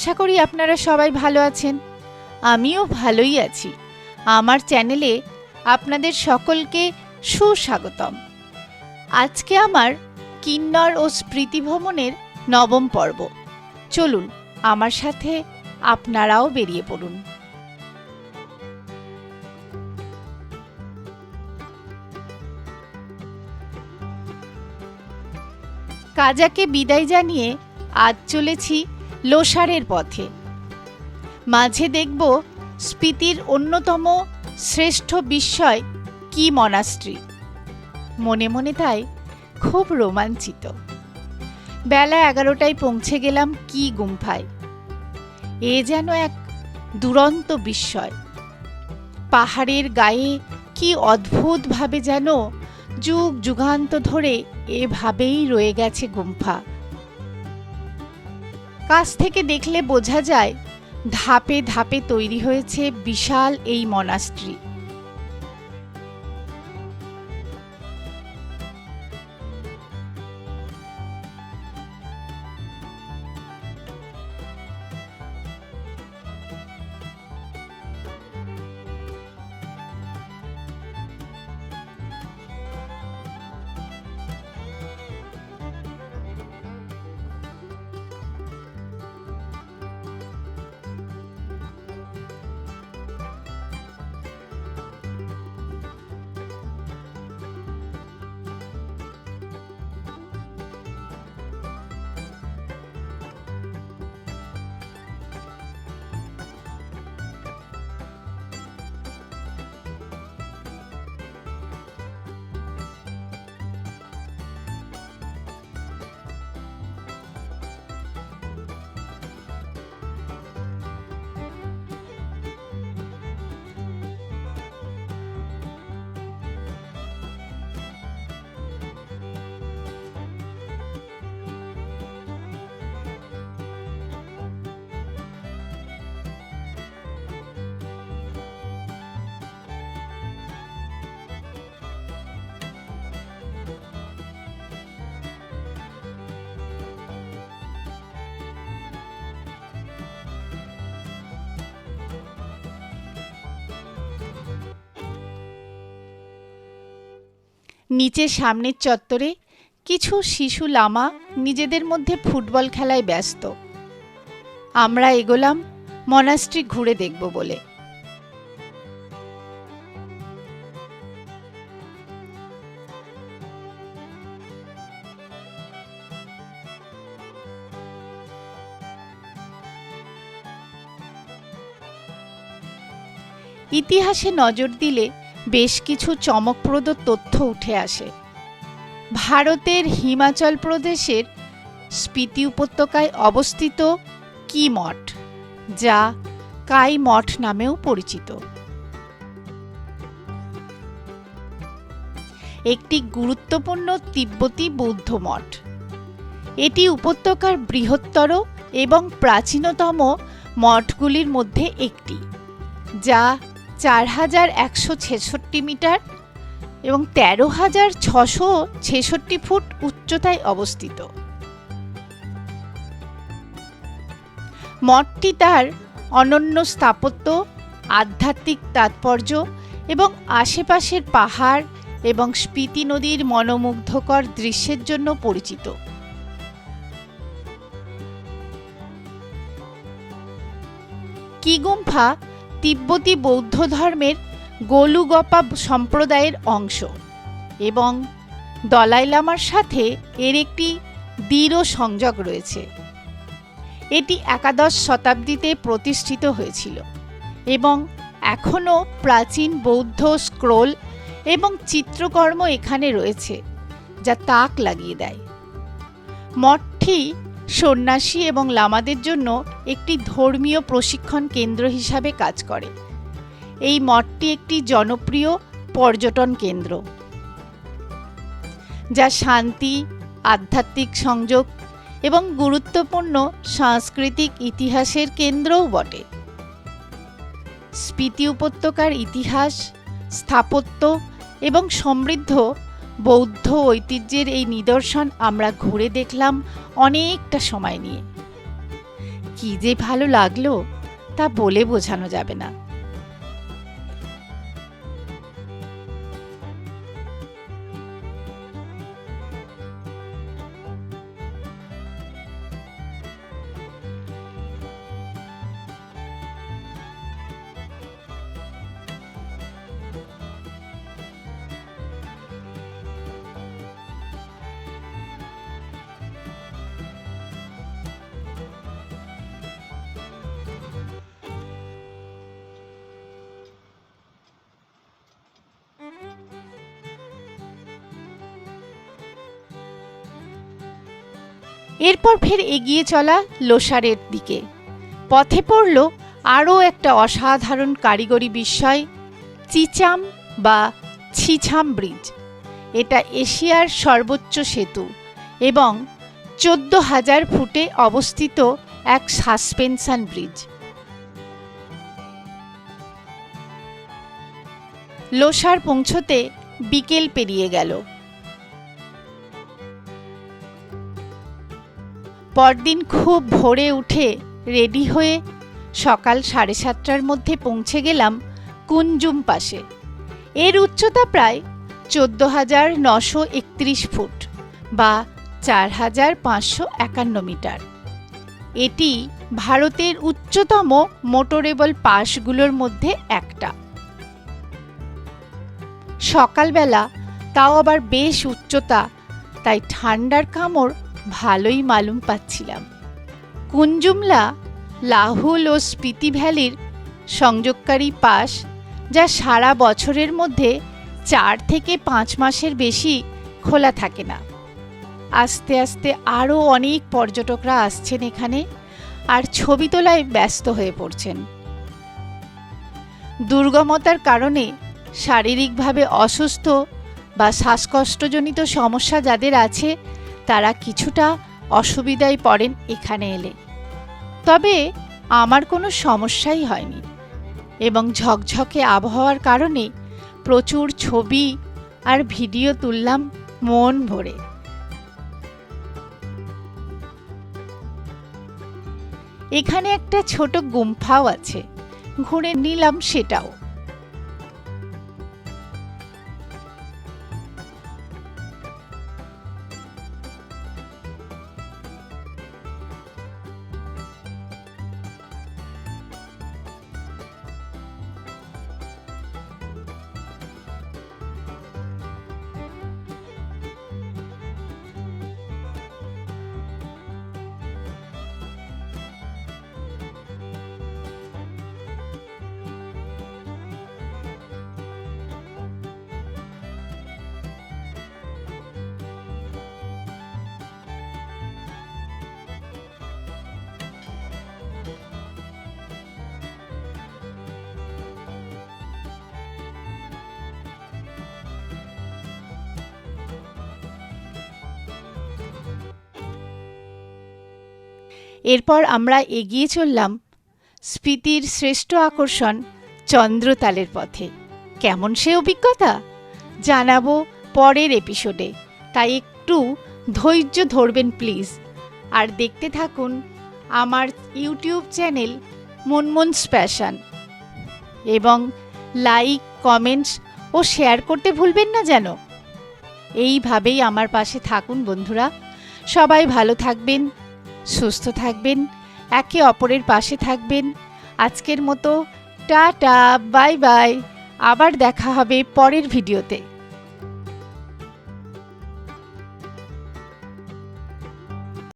আশা করি আপনারা সবাই ভালো আছেন। আমিও ভালোই আছি। আমার চ্যানেলে আপনাদের সকলকে সুস্বাগতম। আজকে আমার কিন্নর ও স্মৃতি ভ্রমণের নবম পর্ব। চলুন, আমার সাথে আপনারাও বেরিয়ে পড়ুন। কাজাকে বিদায় জানিয়ে আজ চলেছি লোসারের পথে। মাঝে দেখব স্পিতির অন্যতম শ্রেষ্ঠ বিস্ময় কি মনাস্ট্রি। মনে মনে তাই খুব রোমাঞ্চিত। বেলা এগারোটায় পৌঁছে গেলাম কি গুম্ফায়। এ যেন এক দুরন্ত বিস্ময়। পাহাড়ের গায়ে কি অদ্ভুতভাবে যেন যুগ যুগান্ত ধরে এভাবেই রয়ে গেছে গুম্ফা। কাছ থেকে দেখলে বোঝা যায় ধাপে ধাপে তৈরি হয়েছে বিশাল এই মনাস্ট্রি নিচে সামনের চত্বরে কিছু শিশু লামা নিজেদের মধ্যে ফুটবল খেলায় ব্যস্ত। আমরা এগোলাম মনাস্ট্রি ঘুরে দেখব বলে। ইতিহাসে নজর দিলে বেশ কিছু চমকপ্রদ তথ্য উঠে আসে। ভারতের হিমাচল প্রদেশের স্পিতি উপত্যকায় অবস্থিত কি মঠ, যা কাই মঠ নামেও পরিচিত। একটি গুরুত্বপূর্ণ তিব্বতী বৌদ্ধ মঠ। এটি উপত্যকার বৃহত্তর এবং প্রাচীনতম মঠগুলির মধ্যে একটি, যা চার হাজার একশো ছেষট্টি মিটার এবং তেরো হাজার ছশো ছেষট্টি ফুট উচ্চতায় অবস্থিত। মঠটি তার অনন্য স্থাপত্য, আধ্যাত্মিক তাৎপর্য এবং আশেপাশের পাহাড় এবং স্পিতি নদীর মনোমুগ্ধকর দৃশ্যের জন্য পরিচিত। কি গুম্ফা তিব্বতী বৌদ্ধ ধর্মের গোলুগপা সম্প্রদায়ের অংশ এবং দলাই লামার সাথে এর একটি দৃঢ় সংযোগ রয়েছে। এটি একাদশ শতাব্দীতে প্রতিষ্ঠিত হয়েছিল এবং এখনও প্রাচীন বৌদ্ধ স্ক্রোল এবং চিত্রকর্ম এখানে রয়েছে, যা তাক লাগিয়ে দেয়। মঠটি সন্ন্যাসী এবং লামাদের জন্য একটি ধর্মীয় প্রশিক্ষণ কেন্দ্র হিসাবে কাজ করে। এই মঠটি একটি জনপ্রিয় পর্যটন কেন্দ্র, যা শান্তি, আধ্যাত্মিক সংযোগ এবং গুরুত্বপূর্ণ সাংস্কৃতিক ইতিহাসের কেন্দ্রও বটে। স্পিতি উপত্যকার ইতিহাস, স্থাপত্য এবং সমৃদ্ধ বৌদ্ধ ঐতিহ্যের এই নিদর্শন আমরা ঘুরে দেখলাম অনেকটা সময় নিয়ে। কি যে ভালো লাগল তা বলে বোঝানো যাবে না। এরপর ফের এগিয়ে চলা লোসারের দিকে। পথে পড়ল আরও একটা অসাধারণ কারিগরি বিস্ময়, চিচাম বা ছিছাম ব্রিজ। এটা এশিয়ার সর্বোচ্চ সেতু এবং চোদ্দ হাজার ফুটে অবস্থিত এক সাসপেনশন ব্রিজ। লোসার পৌঁছতে বিকেল পেরিয়ে গেল। পরদিন খুব ভোরে উঠে রেডি হয়ে সকাল সাড়ে সাতটার মধ্যে পৌঁছে গেলাম কুঞ্জুম পাশে। এর উচ্চতা প্রায় চোদ্দ হাজার নশো একত্রিশ ফুট বা চার হাজার পাঁচশো একান্ন মিটার। এটি ভারতের উচ্চতম মোটরেবল পাসগুলোর মধ্যে একটা। সকালবেলা তাও আবার বেশ উচ্চতা, তাই ঠান্ডার কামড় ভালোই মালুম পাচ্ছিলাম। কুঞ্জুমলা লাহুল ও স্পিতি ভ্যালির সংযোগকারী পাস যা সারা বছরের মধ্যে চার থেকে পাঁচ মাসের বেশি খোলা থাকে না। আস্তে আস্তে আরও অনেক পর্যটকরা আসছেন এখানে আর ছবি তোলায় ব্যস্ত হয়ে পড়ছেন। দুর্গমতার কারণে শারীরিকভাবে অসুস্থ বা শ্বাসকষ্টজনিত সমস্যা যাদের আছে তারা কিছুটা অসুবিধায় পড়েন এখানে এলে। তবে আমার কোনো সমস্যাই হয়নি এবং ঝকঝকে আবহাওয়ার কারণে প্রচুর ছবি আর ভিডিও তুললাম মন ভরে। এখানে একটা ছোট গুম্ফাও আছে, ঘুরে নিলাম সেটাও। এরপর আমরা এগিয়ে চললাম স্ফীতির শ্রেষ্ঠ আকর্ষণ চন্দ্রতালের পথে। কেমন সে অভিজ্ঞতা? জানাব পরের এপিসোডে তাই একটু ধৈর্য ধরবেন প্লিজ আর দেখতে থাকুন আমার ইউটিউব চ্যানেল মনমনস প্যাশন এবং লাইক, কমেন্টস ও শেয়ার করতে ভুলবেন না যেন। এইভাবেই আমার পাশে থাকুন, বন্ধুরা। সবাই ভালো থাকবেন। সুস্থ থাকবেন, একে অপরের পাশে থাকবেন। আজকের মতো টা টা বাই বাই। আবার দেখা হবে পরের ভিডিওতে।